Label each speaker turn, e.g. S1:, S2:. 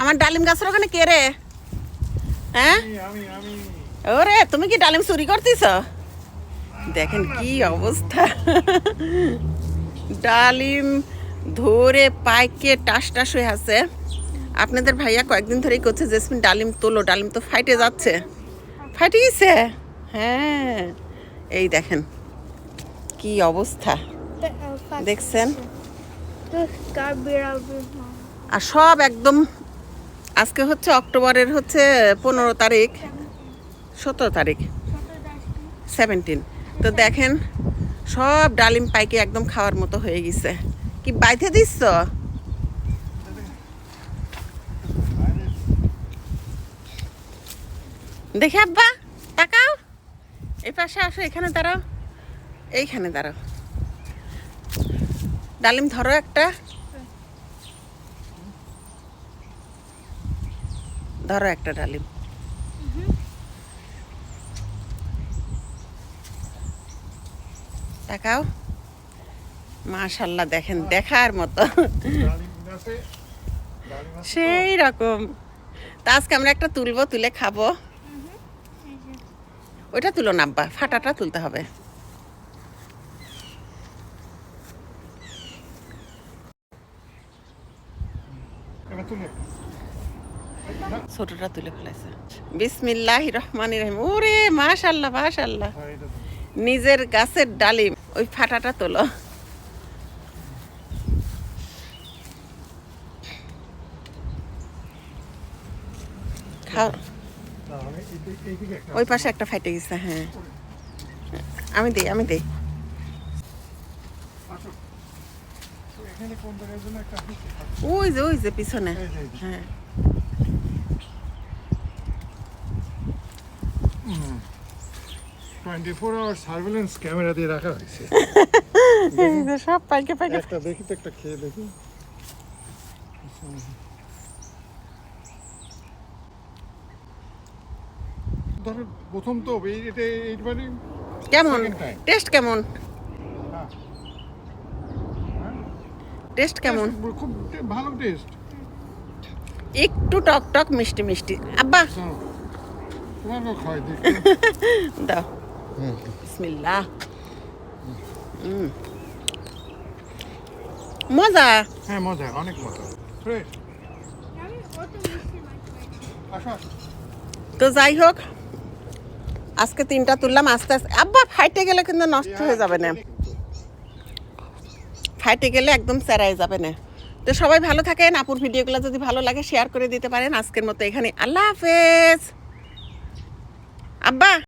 S1: আমার ডালিম গাছের ওখানে কে রে? হ্যাঁ? ওরে তুমি কি ডালিম চুরি করতেছ? দেখেন কি অবস্থা। ডালিম ধরে পাইকে টাস টাস হয়ে আছে। আপনাদের ভাইয়া কয়েকদিন ধরেই করছে জেসমিন ডালিম তোলো ডালিম তো ফাইটে যাচ্ছে। ফাইটে গেছে? হ্যাঁ। এই দেখেন কি অবস্থা। দেখছেন? আর সব একদম আজকে হচ্ছে অক্টোবরের হচ্ছে পনেরো তারিখ, সতেরো তারিখ সেভেন্টিন তো দেখেন, সব ডালিম পাইকে একদম খাওয়ার মতো হয়ে গেছে। কি বাইতে দিচ্ছ দেখে আব্বা, তাকাও। এই পাশে আসো, এখানে দাঁড়াও। এইখানে দাঁড়াও। ডালিম ধরো একটা। ধরো একটা ডালিম। তাকাও। মাশাল্লাহ দেখেন, দেখার মতো। সেই রকম। তা আজকে আমরা একটা তুলবো, তুলে খাব। ওইটা তুলো না আব্বা, ফাটাটা তুলতে হবে।
S2: তুলে।
S1: ছোটটা তুলে ফেলেছে বিসমিল্লাহ রহমান রহিম। ওরে মাশাল্লাহ মাশাল্লাহ। নিজের গাছের ডালিম ওই ফাটাটা তোলো। ওই পাশে একটা ফাইটে গেছে হ্যাঁ। আমি দেই আমি দেই। ওই যে ওই যে পিছনে। হ্যাঁ।
S2: Twenty four hour surveillance camera দিয়ে রাখা হয়েছে।
S1: এই যে সব পাইকে পাইকে
S2: একটা দেখি তো একটা খেয়ে দেখি। ধরো প্রথম তো এই এটা এইবারই
S1: কেমন? টেস্ট কেমন?
S2: হ্যাঁ।
S1: টেস্ট কেমন?
S2: খুব ভালো টেস্ট।
S1: একটু টক টক মিষ্টি মিষ্টি। আব্বা।
S2: তোমার খাই
S1: দাও। বিসমিল্লাহ মজা
S2: হ্যাঁ মজা অনেক।
S1: তো যাই হোক আজকে তিনটা তুললাম আস্তে আস্তে আব্বা ফাইটে গেলে কিন্তু নষ্ট হয়ে যাবে না। ফাইটে গেলে একদম চেরাই যাবে না। তো সবাই ভালো থাকেন আপুর ভিডিওগুলো যদি ভালো লাগে শেয়ার করে দিতে পারেন। আজকের মতো এখানে। আল্লাহ হাফেজ। আব্বা।